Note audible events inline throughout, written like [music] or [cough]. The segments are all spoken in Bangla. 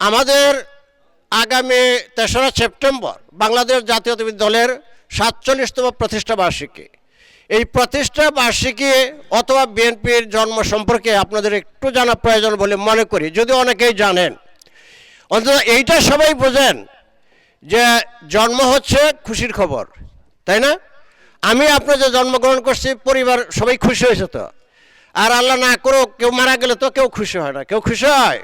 আমাদের আগামী তেসরা সেপ্টেম্বর বাংলাদেশ জাতীয়তাবাদী দলের সাতচল্লিশতম প্রতিষ্ঠা বার্ষিকী। এই প্রতিষ্ঠা বার্ষিকী অথবা বিএনপির জন্ম সম্পর্কে আপনাদের একটু জানা প্রয়োজন বলে মনে করি, যদি অনেকেই জানেন। অন্তত এইটা সবাই বোঝেন যে জন্ম হচ্ছে খুশির খবর, তাই না? আমি আপনার যে জন্মগ্রহণ করছি, পরিবার সবাই খুশি হয়েছে তো। আর আল্লাহ না করো কেউ মারা গেলে তো কেউ খুশি হয় না। কেউ খুশি হয়?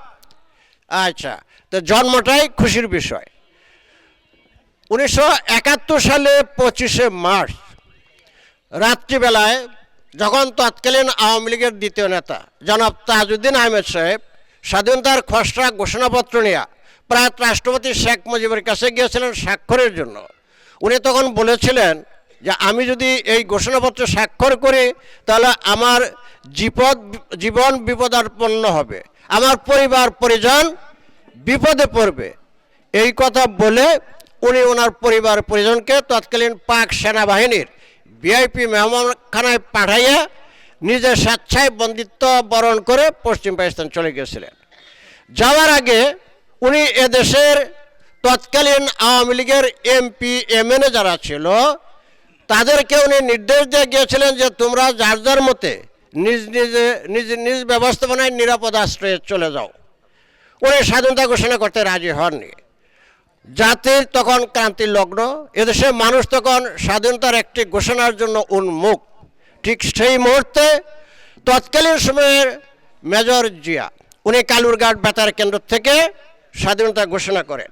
আচ্ছা। তো জন্মটাই খুশির বিষয়। উনিশশো একাত্তর সালে পঁচিশে মার্চ, রাত্রিবেলায় যখন তৎকালীন আওয়ামী লীগের দ্বিতীয় নেতা জনাব তাজউদ্দিন আহমেদ সাহেব স্বাধীনতার খসড়া ঘোষণাপত্র নিয়ে প্রায় রাষ্ট্রপতি শেখ মুজিবের কাছে গিয়েছিলেন স্বাক্ষরের জন্য, উনি তখন বলেছিলেন যে আমি যদি এই ঘোষণাপত্র স্বাক্ষর করি তাহলে আমার জীবন বিপদাপন্ন হবে, আমার পরিবার, পরিজন বিপদে পড়বে। এই কথা বলে উনি ওনার পরিবার পরিজনকে তৎকালীন পাক সেনাবাহিনীর ভিআইপি মেহমানখানায় পাঠাইয়া নিজের স্বেচ্ছায় বন্দিত্ব বরণ করে পশ্চিম পাকিস্তান চলে গিয়েছিলেন। যাওয়ার আগে উনি এদেশের তৎকালীন আওয়ামী লীগের এমপি, এমএনএ যারা ছিল, তাদেরকে উনি নির্দেশ দিয়ে গিয়েছিলেন যে তোমরা যার যার মতে নিজ নিজে, নিজ নিজ ব্যবস্থাপনায় নিরাপদ আশ্রয়ে চলে যাও। উনি স্বাধীনতা ঘোষণা করতে রাজি হননি। জাতির তখন ক্রান্তির লগ্ন, এদেশের মানুষ তখন স্বাধীনতার একটি ঘোষণার জন্য উন্মুখ। ঠিক সেই মুহূর্তে তৎকালীন সময়ের মেজর জিয়া, উনি কালুরঘাট বেতার কেন্দ্র থেকে স্বাধীনতা ঘোষণা করেন।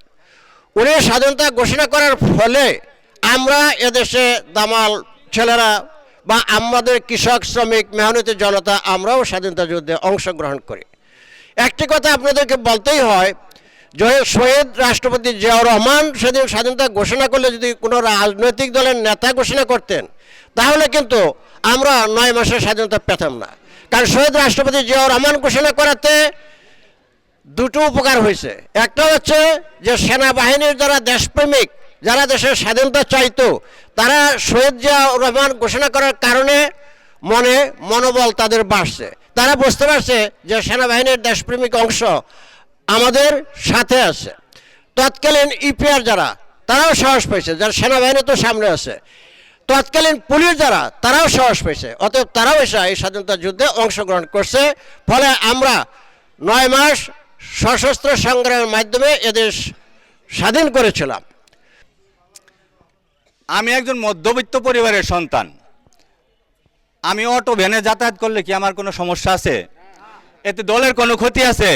উনি স্বাধীনতা ঘোষণা করার ফলে আমরা এদেশে দামাল ছেলেরা বা আমাদের কৃষক, শ্রমিক, মেহনতি জনতা আমরাও স্বাধীনতা যুদ্ধে অংশগ্রহণ করি। একটি কথা আপনাদেরকে বলতেই হয়, যে শহীদ রাষ্ট্রপতি জিয়াউর রহমান সেদিন স্বাধীনতা ঘোষণা করলে যদি কোনো রাজনৈতিক দলের নেতা ঘোষণা করতেন, তাহলে কিন্তু আমরা নয় মাসের স্বাধীনতা পেতাম না। কারণ শহীদ রাষ্ট্রপতি জিয়াউর রহমান ঘোষণা করাতে দুটো উপকার হয়েছে। একটা হচ্ছে যে সেনাবাহিনীর যারা দেশপ্রেমিক, যারা দেশের স্বাধীনতা চাইতো, তারা শহীদ জিয়াউর রহমান ঘোষণা করার কারণে মনে মনোবল তাদের বাড়ছে। তারা বুঝতে পারছে যে সেনাবাহিনীর দেশপ্রেমিক অংশ আমাদের সাথে আছে। তৎকালীন ইপিআর যারা, তারাও সাহস পেয়েছে, যারা সেনাবাহিনী তো সামনে আছে। তৎকালীন পুলিশ যারা, তারাও সাহস পেয়েছে। অতএব তারাও এসে এই স্বাধীনতা যুদ্ধে অংশগ্রহণ করছে। ফলে আমরা নয় মাস সশস্ত্র সংগ্রামের মাধ্যমে এদেশ স্বাধীন করেছিলাম। আমি একজন মধ্যবিত্ত পরিবারের সন্তান। আমি অটো ভ্যানে যাতায়াত করলে কি আমার কোনো সমস্যা আছে? এতে দলের কোনো ক্ষতি আছে?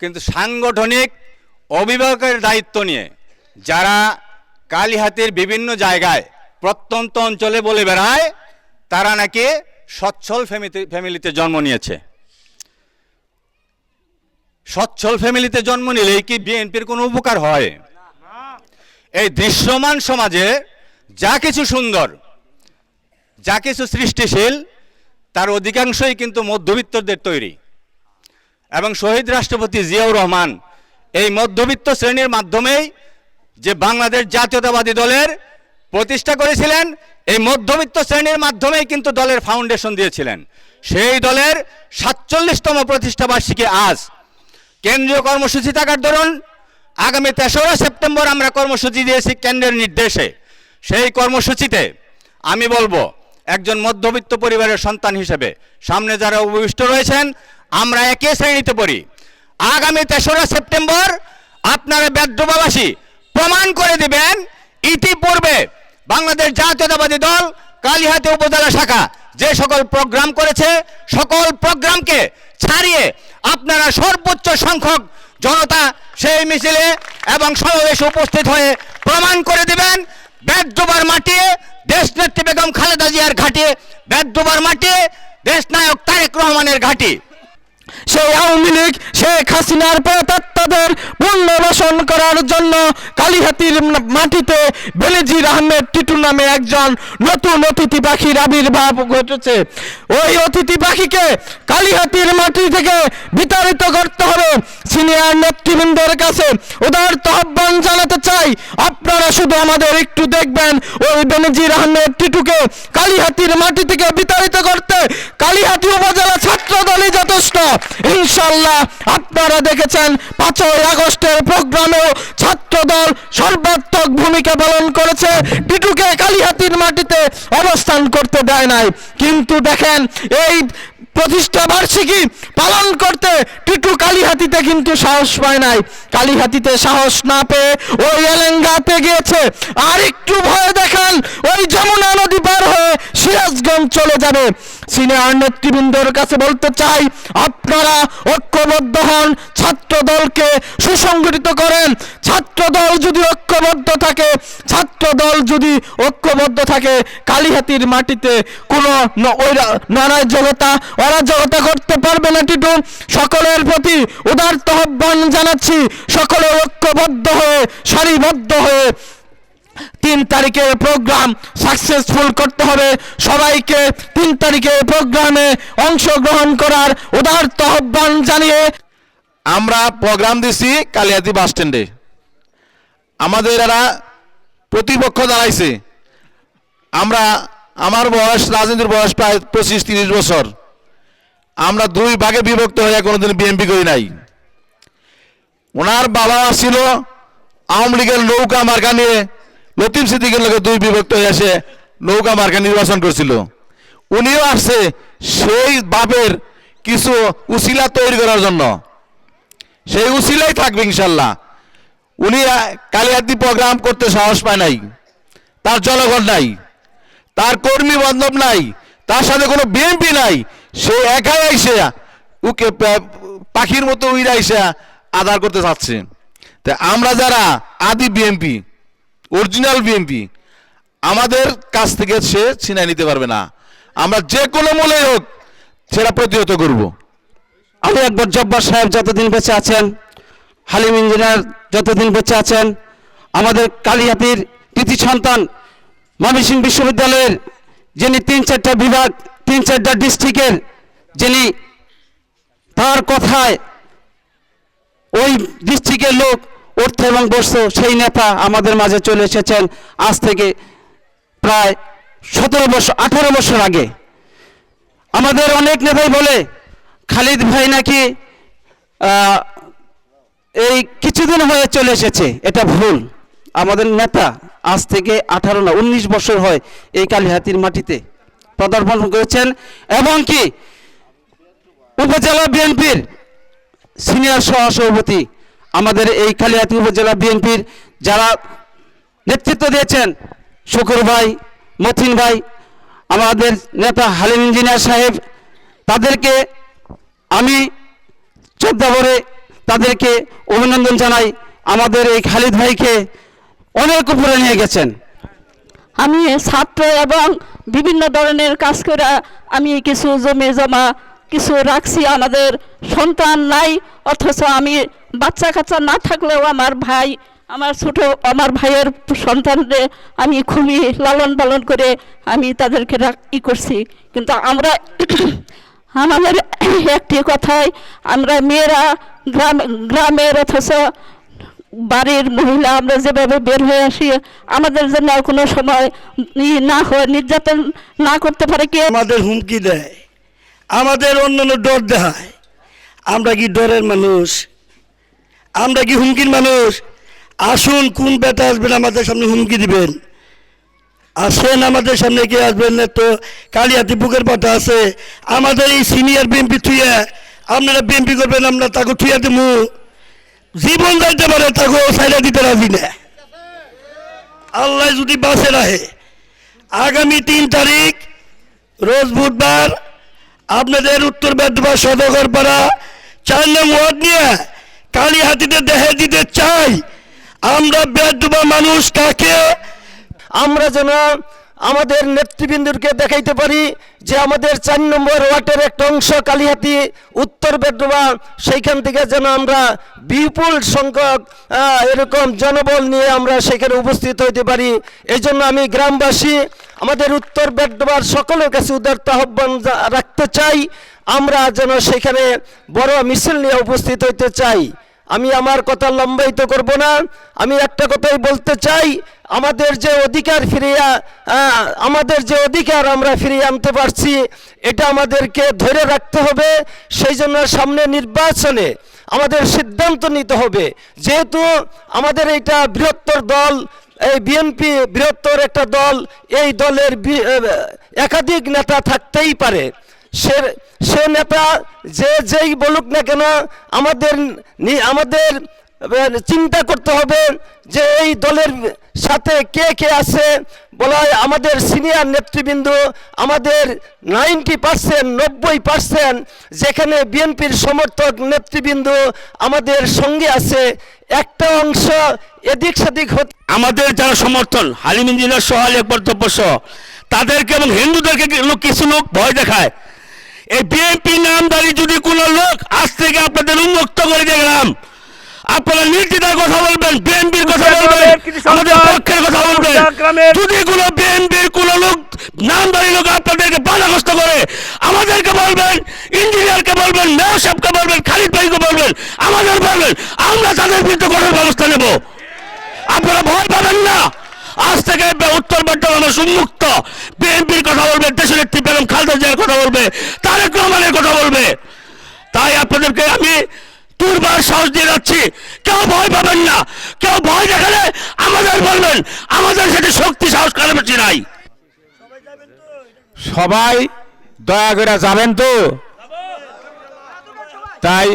কিন্তু সাংগঠনিক অভিভাবকের দায়িত্ব নিয়ে যারা কালীহাতির বিভিন্ন জায়গায় প্রত্যন্ত অঞ্চলে বলে বেড়ায়, তারা নাকি সচ্ছল ফ্যামিলিতে জন্ম নিয়েছে। সচ্ছল ফ্যামিলিতে জন্ম নিলেই কি বিএনপির কোনো উপকার হয়? এই দৃশ্যমান সমাজে যা কিছু সুন্দর যা কিছু সৃষ্টিশীল, তার অধিকাংশই কিন্তু মধ্যবিত্তদের তৈরি। এবং শহীদ রাষ্ট্রপতি জিয়াউর রহমান এই মধ্যবিত্ত শ্রেণির মাধ্যমেই যে বাংলাদেশ জাতীয়তাবাদী দলের প্রতিষ্ঠা করেছিলেন, এই মধ্যবিত্ত শ্রেণির মাধ্যমেই কিন্তু দলের ফাউন্ডেশন দিয়েছিলেন। সেই দলের সাতচল্লিশতম প্রতিষ্ঠা বার্ষিকী আজ। কেন্দ্রীয় কর্মসূচি থাকার দরুন আগামী তেসরা সেপ্টেম্বর আমরা কর্মসূচি দিয়েছি কেন্দ্রের নির্দেশে। সেই কর্মসূচিতে আমি বলব একজন মধ্যবিত্ত পরিবারের সন্তান হিসেবে। সামনে যারা উপবিষ্ট রয়েছেন, আমরা একই শ্রেণীতে পড়ি। আগামী তেসরা সেপ্টেম্বর আপনারা বেদ্রবাসী প্রমাণ করে দিবেন, ইতিপূর্বে বাংলাদেশ জাতীয়তাবাদী দল কালীহাতি উপজেলা শাখা যে সকল প্রোগ্রাম করেছে, সকল প্রোগ্রামকে ছাড়িয়ে আপনারা সর্বোচ্চ সংখ্যক জনতা সেই মিছিলে এবং সমাবেশে উপস্থিত হয়ে প্রমাণ করে দিবেন বেদ্রবার মাটিয়ে দেশনেত্রী বেগম খালেদা জিয়ার ঘাটে বেদুবার মাঠে দেশ নায়ক তারেক রহমানের ঘাটে। সেই আওয়ামী লীগ, শেখ হাসিনার প্রেতাত্মাদের পুনর্বাসন করার জন্য কালীহাতির মাটিতে বেলেজির আহমেদ টিটু নামে একজন নতুন অতিথি পাখির আবির্ভাব ঘটেছে। ওই অতিথি পাখিকে কালীহাতির মাটি থেকে বিতাড়িত করতে হবে। সিনিয়র নেতৃবৃন্দের কাছে উদার আহ্বান জানাতে চাই। আপনারা শুধু আমাদের একটু দেখবেন। ওই বেনজির আহমেদ টিটুকে কালীহাতির মাটি থেকে বিতাড়িত করতে কালীহাতি উপজেলা ছাত্র দলই যত প্রশ্ন ইনশাল্লাহ আপনারা দেখেছেন পাঁচই আগস্টের প্রোগ্রামেও ছাত্রদল সর্বাত্মক ভূমিকা পালন করেছে। টিটুকে কালিহাতির মাটিতে অবস্থান করতে দেয় নাই। কিন্তু দেখেন, এই প্রতিষ্ঠা বার্ষিকী পালন করতে টিটু কালীহাতিতে কিন্তু সাহস পায় নাই। কালীহাতিতে সাহস না পেয়ে ওই এলেঙ্গাতে গিয়েছে। আর একটু ভয় দেখান, ওই যমুনা নদী পার হয়ে সিরাজগঞ্জ চলে যাবে। সিনিয়র নেতৃবৃন্দর কাছে বলতে চাই, আপনারা ঐক্যবদ্ধ হন ছাত্র দলকে সুসংগঠিত করেন। ছাত্র দল যদি ঐক্যবদ্ধ থাকে ছাত্র দল যদি ঐক্যবদ্ধ থাকে, কালীহাতির মাটিতে কোনো নারাজকতা অরাজকতা করতে পারবে না, টিটু। সকলের প্রতি উদার্ত আহ্বান জানাচ্ছি। সকলে ঐক্যবদ্ধ হয়ে, সারিবদ্ধ হয়ে তিন তারিখের প্রোগ্রাম সাকসেসফুল করতে হবে। সবাইকে তিন তারিখের প্রোগ্রামে অংশগ্রহণ করার উদার্ত আহ্বান জানিয়ে আমরা প্রোগ্রাম দিছি কালিয়াতি বাস স্ট্যান্ডে আমাদের এরা প্রতিপক্ষ দাঁড়াইছে। আমরা, আমার বয়স রাজনীতির বয়স প্রায় পঁচিশ, তিরিশ বছর। আমরা দুই ভাগে বিভক্ত হয়ে কোনোদিন বিএনপি করি নাই। ওনার বাবা ছিল আওয়ামী লীগের নৌকা মার্কা নিয়ে লতিফ সিদ্দিকের লোকে দুই বিভক্ত হয়ে এসে নৌকা মার্কা নির্বাচন করছিল। উনিও আসছে সেই বাপের কিছু উসিলা তৈরি করার জন্য। সেই উসিলাই থাকবে ইনশাল্লাহ। উনি আহ, কালিয়াতি প্রোগ্রাম করতে সাহস পায় নাই। তার জনগণ নাই। তার কর্মী বান্ধব নাই। তার সাথে কোনো বিএনপি নাই। সে একাই আইসে উকে পাখির মতো উইরা আইসে আদার করতে চাচ্ছে। তা আমরা যারা আদি বিএনপি অরিজিনাল বিএনপি আমাদের কাছ থেকে সে ছিনাই নিতে পারবে না। আমরা যে কোনো মূলেই হোক সেটা প্রতিহত করব। আলী একবার জব্বার সাহেব যতদিন বেঁচে আছেন, হালিম ইঞ্জিনিয়ার যতদিন বেঁচে আছেন, আমাদের কালিহাতির কৃতি সন্তান ময়মনসিংহ বিশ্ববিদ্যালয়ের যিনি তিন চারটা বিভাগ, তিন চারটা ডিস্ট্রিক্টের যিনি তার কথায় ওই ডিস্ট্রিক্টের লোক উঠতে এবং বসতো সেই নেতা আমাদের মাঝে চলে এসেছেন আজ থেকে প্রায় সতেরো বছর, আঠারো বছর আগে। আমাদের অনেক নেতাই বলে, খালিদ ভাই নাকি এই কিছুদিন হয়ে চলে এসেছে, এটা ভুল। আমাদের নেতা আজ থেকে আঠারো না, উনিশ বছর হয় এই কালিহাতির মাটিতে পদার্পণ করেছেন এবং কি উপজেলা বিএনপির সিনিয়র সহসভাপতি আমাদের এই কালিহাতি উপজেলা বিএনপির যারা নেতৃত্ব দিয়েছেন, শুকুর ভাই মথিন ভাই, আমাদের নেতা হালিম ইঞ্জিনিয়ার সাহেব, তাদেরকে আমি শ্রদ্ধা করে তাদেরকে অভিনন্দন জানাই। আমাদের এই খালিদ ভাইকে অনেক উপরে নিয়ে গেছেন। আমি ছাত্র এবং বিভিন্ন ধরনের কাজ করে আমি কিছু জমি জমা কিছু রাখছি, আমাদের সন্তান নাই, অথচ আমি বাচ্চা কাচ্চা না থাকলেও আমার ভাই, আমার ছোট, আমার ভাইয়ের সন্তানরে আমি খুবই লালন পালন করে আমি তাদেরকে ই করছি। কিন্তু আমরা [clears throat] আমাদের একটি কথাই, আমরা মেয়েরা গ্রাম, গ্রামের অথচ বাড়ির মহিলা আমরা যেভাবে বের হয়ে আসি, আমাদের জন্য কোনো সময় না হয়, নির্যাতন না করতে পারে কে? আমাদের হুমকি দেয়। আমাদের অন্যান্য ডর দেখায়। আমরা কি ডরের মানুষ? আমরা কি হুমকির মানুষ? আসুন, কোন বেটা আসবেন আমাদের সামনে হুমকি দিবেন? আসেন, আমাদের সামনে কে আসবেন? না তো কালিয়াতি বুকের পাটা আছে। আমাদের এই সিনিয়র বিএমপি থুয়ে আপনারা বিএমপি করবেন, আমরা তাকে থুয়ে দেবো জীবন যাইতে পারে, তাকে সাইডা দিতে রাজি না। আল্লাহ যদি বাসে রাখে আগামী তিন তারিখ, রোজ বুধবার আপনাদের উত্তর বেদবা সদগর পাড়া, চার নং ওয়ার্ড নিয়ে কালীহাতিতে দেখে দিতে চাই। আমরা বেদবা মানুষ কাকে? আমরা যেন আমাদের নেতৃবৃন্দকে দেখাইতে পারি যে আমাদের চার নম্বর ওয়ার্ডের একটা অংশ কালিহাতি, উত্তর বেডবা সেইখান থেকে যেন আমরা বিপুল সংখ্যক এরকম জনবল নিয়ে আমরা সেখানে উপস্থিত হইতে পারি। এই জন্য আমি গ্রামবাসী আমাদের উত্তর বেডবার সকলের কাছে উদার্ত আহ্বান রাখতে চাই। আমরা যেন সেখানে বড় মিছিল নিয়ে উপস্থিত হইতে চাই। আমি আমার কথা লম্বায়িত করব না। আমি একটা কথাই বলতে চাই, আমাদের যে অধিকার ফিরিয়ে আমাদের যে অধিকার আমরা ফিরিয়ে আনতে পারছি, এটা আমাদেরকে ধরে রাখতে হবে। সেই জন্য সামনে নির্বাচনে আমাদের সিদ্ধান্ত নিতে হবে। যেহেতু আমাদের এইটা বৃহত্তর দল এই বিএনপি বৃহত্তর একটা দল, এই দলের একাধিক নেতা থাকতেই পারে। সে সে নেতা যে যেই বলুক না কেন, আমাদের আমাদের চিন্তা করতে হবে যে এই দলের সাথে কে কে আছে বলা হয় আমাদের সিনিয়র নেতৃবৃন্দ, আমাদের নাইনটি পার্সেন্ট, নব্বই পার্সেন্ট, যেখানে বিএনপির সমর্থক নেতৃবৃন্দ আমাদের সঙ্গে আছে। একটা অংশ এদিক সেদিক আমাদের যারা সমর্থন হালিম ইঞ্জিনিয়ার সহ আলী সহ, তাদেরকে এবং হিন্দুদেরকে কিছু লোক ভয় দেখায়। এই বিএনপি নামদারি যদি কোনো লোক আজ থেকে আপনাদের উন্মুক্ত করে দেখলাম আপনারা নির্দ্বিধায় কথা বলবেন বিএনপির কথা বলবেন আমাদের পক্ষের কথা বলবেন। যদি কোনো বিএনপির কোনো লোক নামদারি লোক আপনাদেরকে বাধাগ্রস্ত করে আমাদেরকে বলবেন ইঞ্জিনিয়ারকে বলবেন মেয়র সাহেবকে বলবেন খালিদ ভাইকে বলবেন আমাদের বলবেন আমরা তাদের বিরুদ্ধে কঠোর ব্যবস্থা নেব। আপনারা ভয় পাবেন না। আজ থেকে উত্তর বর্ধমান উন্মুক্ত। বিএনপির কথা বলবে দেশের একটি বেগম খালেদা জিয়ার কথা বলবে তারেক রহমানের কথা বলবে। তাই আপনাদেরকে আমি দুর্বার সাহস দিয়ে যাচ্ছি। কেউ ভয় পাবেন না। কেউ ভয় দেখালে আমাদের বলবেন আমাদের সাথে শক্তি সাহস কারও বেশি নাই। সবাই দয়া করে যাবেন তো? তাই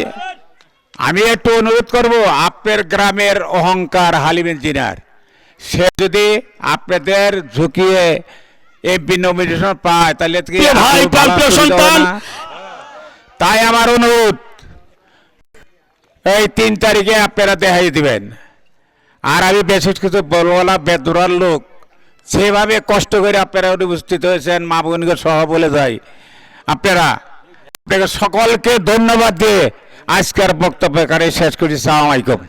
আমি একটু অনুরোধ করব আপনার গ্রামের অহংকার হালিম ইঞ্জিনিয়ার। সে যদি আপনাদের ঝুঁকিয়ে এমপি নমিনেশন পায় তাহলে? তাই আমার অনুরোধ এই তিন তারিখে আপনারা দেখাই দিবেন। আর আমি বিশেষ কিছু বলব বেদুরার লোক। সেভাবে কষ্ট করে আপনারা উপস্থিত হয়েছেন, মা বোনকে সহ বলে যাই আপনারা, আপনাকে সকলকে ধন্যবাদ দিয়ে আজকের বক্তব্য এখানে শেষ করি সালাম আলাইকুম।